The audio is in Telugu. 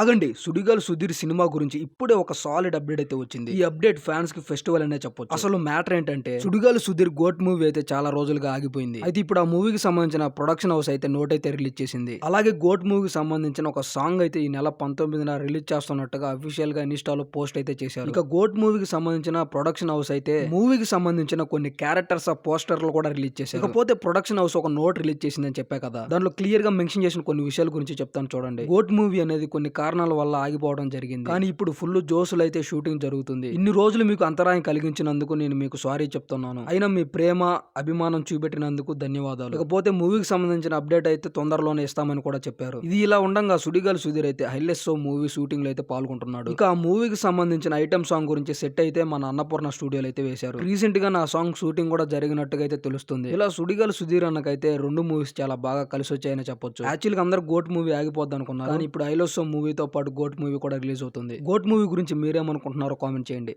ఆగండి సుడిగాలు సుధీర్ సినిమా గురించి ఇప్పుడే ఒక సాలిడ్ అప్డేట్ అయితే వచ్చింది. ఈ అప్డేట్ ఫ్యాన్స్కి ఫెస్టివల్ అనే చెప్పొచ్చు. అసలు మ్యాటర్ ఏంటంటే సుడిగాలు సుధీర్ గోట్ మూవీ అయితే చాలా రోజులుగా ఆగిపోయింది. అయితే ఇప్పుడు ఆ మూవీకి సంబంధించిన ప్రొడక్షన్ హౌస్ అయితే నోట్ అయితే రిలీజ్ చేసింది. అలాగే గోట్ మూవీకి సంబంధించిన ఒక సాంగ్ అయితే ఈ నెల పంతొమ్మిదిన రిలీజ్ చేస్తున్నట్టుగా అఫీషియల్గా ఇన్స్టాలో పోస్ట్ అయితే చేశారు. ఇక గోట్ మూవీకి సంబంధించిన ప్రొడక్షన్ హౌస్ అయితే మూవీకి సంబంధించిన కొన్ని క్యారెక్టర్స్ ఆ పోస్టర్లు కూడా రిలీజ్ చేశారు. ఇకపోతే ప్రొడక్షన్ హౌస్ ఒక నోట్ రిలీజ్ చేసిందని చెప్పా కదా. దాంట్లో క్లియర్గా మెన్షన్ చేసిన కొన్ని విషయాల గురించి చెప్తాను చూడండి. గోట్ మూవీ అనేది కొన్ని కారణాల వల్ల ఆగిపోవడం జరిగింది. కానీ ఇప్పుడు ఫుల్ జోసులు అయితే షూటింగ్ జరుగుతుంది. ఇన్ని రోజులు మీకు అంతరాయం కలిగించినందుకు నేను మీకు సారీ చెప్తున్నాను. అయినా మీ ప్రేమ అభిమానం చూపెట్టినందుకు ధన్యవాదాలు. ఇకపోతే మూవీకి సంబంధించిన అప్డేట్ అయితే తొందరలోనే ఇస్తామని కూడా చెప్పారు. ఇది ఇలా ఉండగా సుడిగాలి సుధీర్ అయితే హైలెస్ షో మూవీ షూటింగ్లో అయితే పాల్గొంటున్నాడు. ఇక ఆ మూవీకి సంబంధించిన ఐటమ్ సాంగ్ గురించి సెట్ అయితే మన అన్నపూర్ణ స్టూడియోలో అయితే వేశారు. రీసెంట్గా నా సాంగ్ షూటింగ్ కూడా జరిగినట్టుగా అయితే తెలుస్తుంది. ఇలా సుడిగాలి సుధీర్ అన్నకైతే రెండు మూవీస్ చాలా బాగా కలిసి వచ్చాయని చెప్పొచ్చు. యాక్చువల్గా అందరూ గోట్ మూవీ ఆగిపోద్ది అనుకున్నారు. కానీ ఇప్పుడు ఐలోసో మూవీతో పాటు గోట్ మూవీ కూడా రిలీజ్ అవుతుంది. గోట్ మూవీ గురించి మీరేమనుకుంటున్నారో కామెంట్ చేయండి.